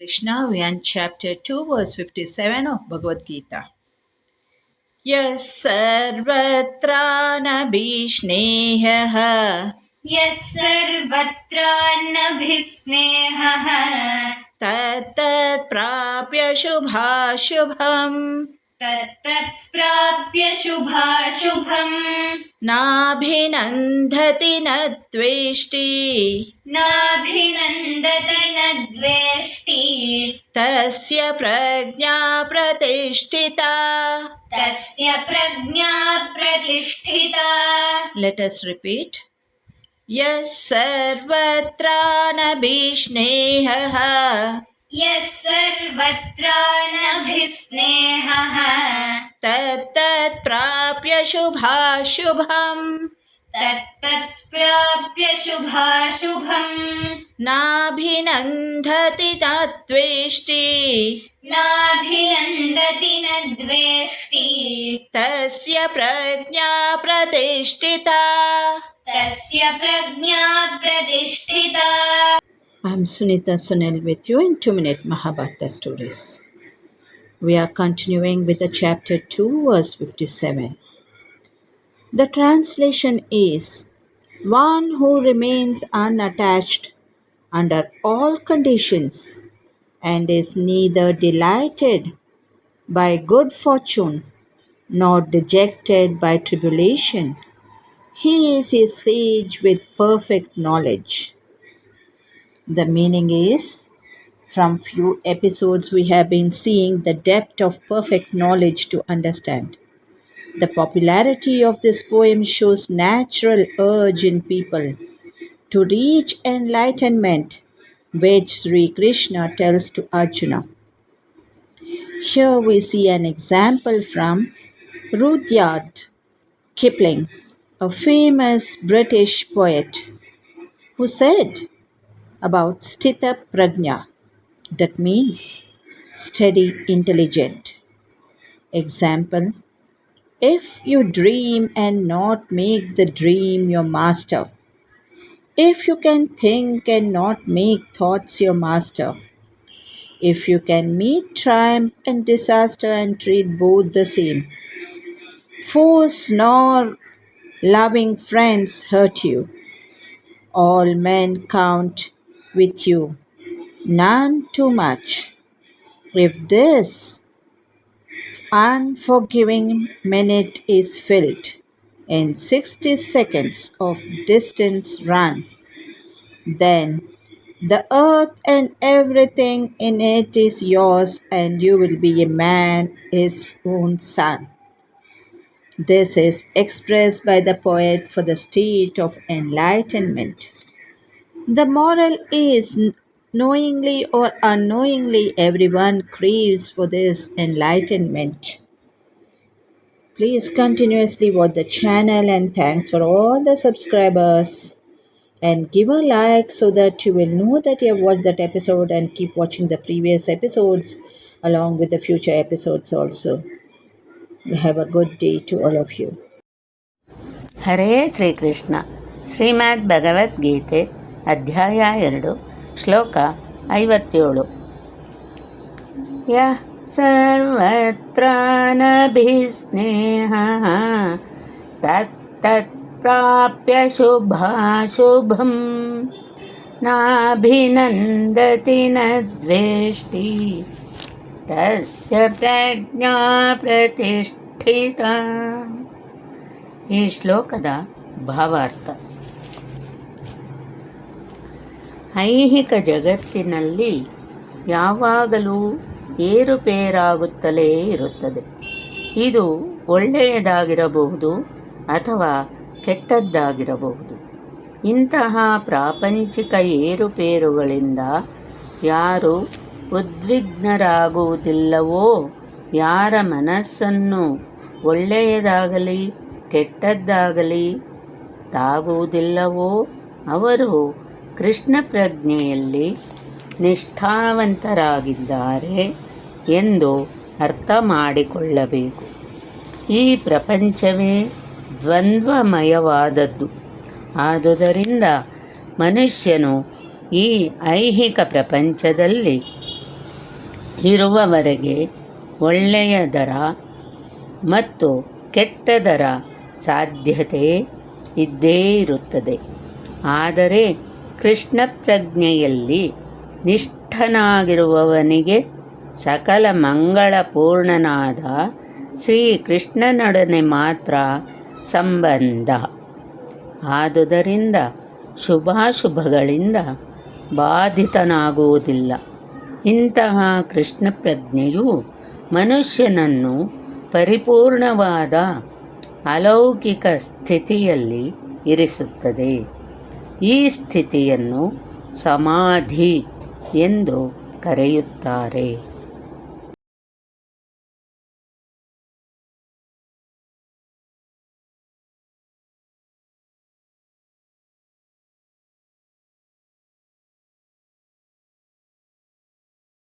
Krishna, we in chapter 2, verse 57 of Bhagavad Gita. यः Tat यः prapya तत्तत्प्राप्य शुभाशुभम् तत्तत्प्राप्य शुभाशुभम्। नाभिनन्दति न द्वेष्टि। नाभिनन्दति न द्वेष्टि। तस्य प्रज्ञा प्रतिष्ठिता। तस्य प्रज्ञा प्रतिष्ठिता। Let us repeat. यः सर्वत्रानभिस्नेहः। यः सर्वत्रानभिस्नेहः तत्तत्प्राप्य शुभाशुभम्। तत्तत्प्राप्य शुभाशुभम्। नाभिनन्दति न द्वेष्टि नाभिनन्दति न द्वेष्टि तस्य प्रज्ञा प्रतिष्ठिता। तस्य प्रज्ञा प्रतिष्ठिता। I'm Sunita Sunil with you in 2 Minute Mahabharata Stories. We are continuing with the chapter 2, verse 57. The translation is One who remains unattached under all conditions and is neither delighted by good fortune nor dejected by tribulation. He is a sage with perfect knowledge. The meaning is from few episodes we have been seeing the depth of perfect knowledge to understand. The popularity of this poem shows natural urge in people to reach enlightenment which Sri Krishna tells to Arjuna. Here we see an example from Rudyard Kipling, a famous British poet, who said about Stita Prajna, that means steady intelligent. Example If you dream and not make the dream your master, if you can think and not make thoughts your master, if you can meet triumph and disaster and treat both the same, foes nor loving friends hurt you, all men count with you, none too much. If this unforgiving minute is filled in 60 seconds of distance run, then the earth and everything in it is yours, and you will be a man, his own son. This is expressed by the poet for the state of enlightenment. The moral is knowingly or unknowingly, everyone craves for this enlightenment. Please continuously watch the channel and thanks for all the subscribers. And give a like so that you will know that you have watched that episode and keep watching the previous episodes along with the future episodes also. Have a good day to all of you. ಹರೇ ಶ್ರೀಕೃಷ್ಣ ಶ್ರೀಮದ್ ಭಗವದ್ಗೀತೆ ಅಧ್ಯಾಯ ಎರಡು ಶ್ಲೋಕ ಐವತ್ತೇಳು ಯಃ ಸರ್ವತ್ರ ನಭಿಸ್ನೇಹ ತತ್ತತ್ಪ್ರಾಪ್ಯ ಶುಭಾಶುಭಂ ನಾಭಿನಂದತಿ ನ ದ್ವೇಷ್ಟಿ ತಸ್ಯ ಪ್ರಜ್ಞಾ ಪ್ರತಿಷ್ಠಿತ ಈ ಶ್ಲೋಕದ ಭಾವಾರ್ಥ ಐಹಿಕ ಜಗತ್ತಿನಲ್ಲಿ ಯಾವಾಗಲೂ ಏರುಪೇರಾಗುತ್ತಲೇ ಇರುತ್ತದೆ. ಇದು ಒಳ್ಳೆಯದಾಗಿರಬಹುದು ಅಥವಾ ಕೆಟ್ಟದ್ದಾಗಿರಬಹುದು. ಇಂತಹ ಪ್ರಾಪಂಚಿಕ ಏರುಪೇರುಗಳಿಂದ ಯಾರು ಉದ್ವಿಗ್ನರಾಗುವುದಿಲ್ಲವೋ, ಯಾರ ಮನಸ್ಸನ್ನು ಒಳ್ಳೆಯದಾಗಲಿ ಕೆಟ್ಟದ್ದಾಗಲಿ ತಾಗುವುದಿಲ್ಲವೋ, ಅವರು ಕೃಷ್ಣ ಪ್ರಜ್ಞೆಯಲ್ಲಿ ನಿಷ್ಠಾವಂತರಾಗಿದ್ದಾರೆ ಎಂದು ಅರ್ಥ ಮಾಡಿಕೊಳ್ಳಬೇಕು ಈ ಪ್ರಪಂಚವೇ ದ್ವಂದ್ವಮಯವಾದದ್ದು. ಆದುದರಿಂದ ಮನುಷ್ಯನು ಈ ಐಹಿಕ ಪ್ರಪಂಚದಲ್ಲಿ ಇರುವವರೆಗೆ ಒಳ್ಳೆಯದರ ಮತ್ತು ಕೆಟ್ಟದರ ಸಾಧ್ಯತೆ ಇದ್ದೇ ಇರುತ್ತದೆ. ಆದರೆ ಕೃಷ್ಣ ಪ್ರಜ್ಞೆಯಲ್ಲಿ ನಿಷ್ಠನಾಗಿರುವವನಿಗೆ ಸಕಲ ಮಂಗಳಪೂರ್ಣನಾದ ಶ್ರೀಕೃಷ್ಣನೊಡನೆ ಮಾತ್ರ ಸಂಬಂಧ. ಆದುದರಿಂದ ಶುಭಾಶುಭಗಳಿಂದ ಬಾಧಿತನಾಗುವುದಿಲ್ಲ. ಇಂತಹ ಕೃಷ್ಣ ಪ್ರಜ್ಞೆಯು ಮನುಷ್ಯನನ್ನು ಪರಿಪೂರ್ಣವಾದ ಅಲೌಕಿಕ ಸ್ಥಿತಿಯಲ್ಲಿ ಇರಿಸುತ್ತದೆ. ಈ ಸ್ಥಿತಿಯನ್ನು ಸಮಾಧಿ ಎಂದು ಕರೆಯುತ್ತಾರೆ.